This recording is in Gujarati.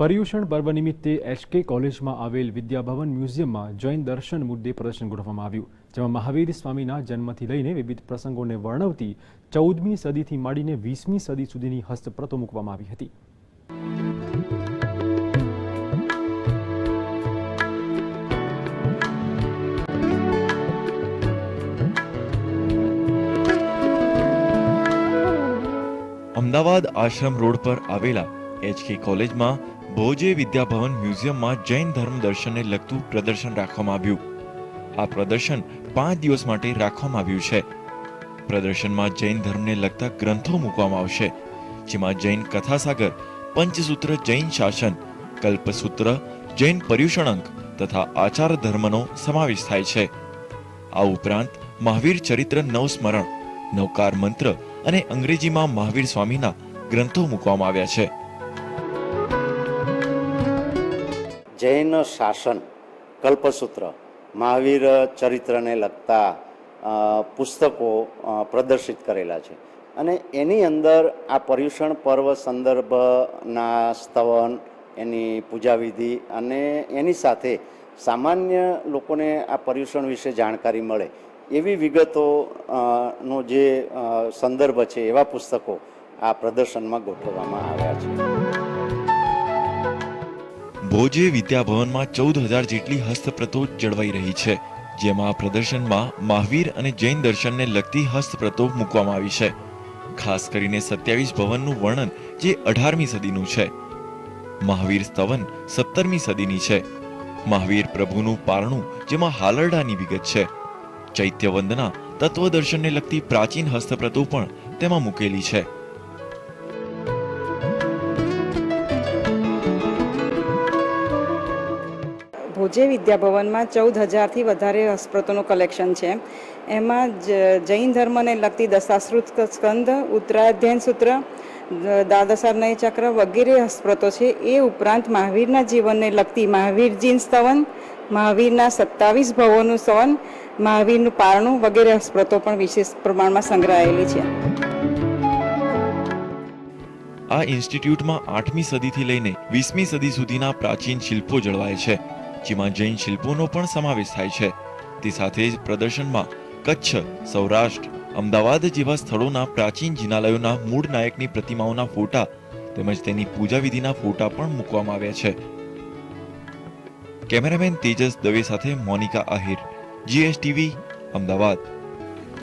પર્યુષણ પર્વ નિમિત્તે એચકે કોલેજમાં આવેલ વિદ્યાભવન મ્યુઝિયમમાં જૈન દર્શન મુદ્દે પ્રદર્શન ગોઠવવામાં આવ્યું, જેમાં મહાવીર સ્વામીના જન્મથી લઈને વિવિધ પ્રસંગોને વર્ણવતી ચૌદમી સદીથી માંડીને વીસમી સદી સુધીની હસ્તપ્રતો મૂકવામાં આવી હતી. અમદાવાદ આશ્રમ રોડ પર આવેલા એચકે કોલેજમાં ભોજે વિદ્યાભવન મ્યુઝિયમમાં જૈન ધર્મ દર્શનને લગતું પ્રદર્શન રાખવામાં આવ્યું. આ પ્રદર્શન પાંચ દિવસ માટે રાખવામાં આવ્યું છે. પ્રદર્શનમાં જૈન ધર્મને લગતા ગ્રંથો મૂકવામાં આવશે, જેમાં જૈન કથાસાગર, પંચસૂત્ર જૈન શાસન, કલ્પસૂત્ર જૈન પર્યુષણંક તથા આચાર ધર્મનો સમાવેશ થાય છે. આ ઉપરાંત મહાવીર ચરિત્ર નવસ્મરણ નવકાર મંત્ર અને અંગ્રેજીમાં મહાવીર સ્વામીના ગ્રંથો મૂકવામાં આવ્યા છે. જૈન શાસન, કલ્પસૂત્ર, મહાવીર ચરિત્રને લગતા પુસ્તકો પ્રદર્શિત કરેલા છે. અને એની અંદર આ પર્યુષણ પર્વ સંદર્ભના સ્તવન, એની પૂજાવિધિ અને એની સાથે સામાન્ય લોકોને આ પર્યુષણ વિશે જાણકારી મળે એવી વિગતો નો જે સંદર્ભ છે એવા પુસ્તકો આ પ્રદર્શનમાં ગોઠવવામાં આવ્યા છે. ભોજે વિદ્યાભવનમાં ચૌદ હજાર જેટલી હસ્તપ્રતો જળવાઈ રહી છે, જેમાં પ્રદર્શનમાં મહાવીર અને જૈન દર્શનને લગતી હસ્તપ્રતો મૂકવામાં આવી છે. ખાસ કરીને સત્યાવીસ ભવનનું વર્ણન જે અઢારમી સદીનું છે. મહાવીર સ્તવન સત્તરમી સદીની છે. મહાવીર પ્રભુનું પારણું, જેમાં હાલરડાની વિગત છે. ચૈત્ય વંદના તત્વદર્શનને લગતી પ્રાચીન હસ્તપ્રતો પણ તેમાં મૂકેલી છે. ભોજે વિદ્યાભવનમાં ચૌદ હજારથી વધારે હસ્તપ્રતોનું કલેક્શન છે. એમાં જૈન ધર્મને લગતી દશાશ્રુત સ્કંદ ઉત્તરાધ્યયન સૂત્ર દાદાસરનય ચક્ર વગેરે હસ્તપ્રતો છે. એ ઉપરાંત મહાવીરના જીવનને લગતી મહાવીરજીન સ્તવન, મહાવીરના સત્તાવીસ ભવોનું સ્તવન, મહાવીરનું પારણું વગેરે હસ્તપ્રતો પણ વિશેષ પ્રમાણમાં સંગ્રહાયેલી છે. આ ઇન્સ્ટિટ્યૂટમાં આઠમી સદીથી લઈને વીસમી સદી સુધીના પ્રાચીન શિલ્પો જળવાય છે. જેમાં જૈન શિલ્પોનો પણ સમાવેશ થાય છે. તે સાથે જ પ્રદર્શનમાં કચ્છ, સૌરાષ્ટ્ર, અમદાવાદ જેવા સ્થળોના પ્રાચીન જિનાલયોના મૂળ નાયકની પ્રતિમાઓના ફોટા તેમજ તેની પૂજા વિધિના ફોટા પણ મૂકવામાં આવ્યા છે. કેમેરામેન તેજસ દવે સાથે મોનિકા આહિર, જીએસટીવી, અમદાવાદ.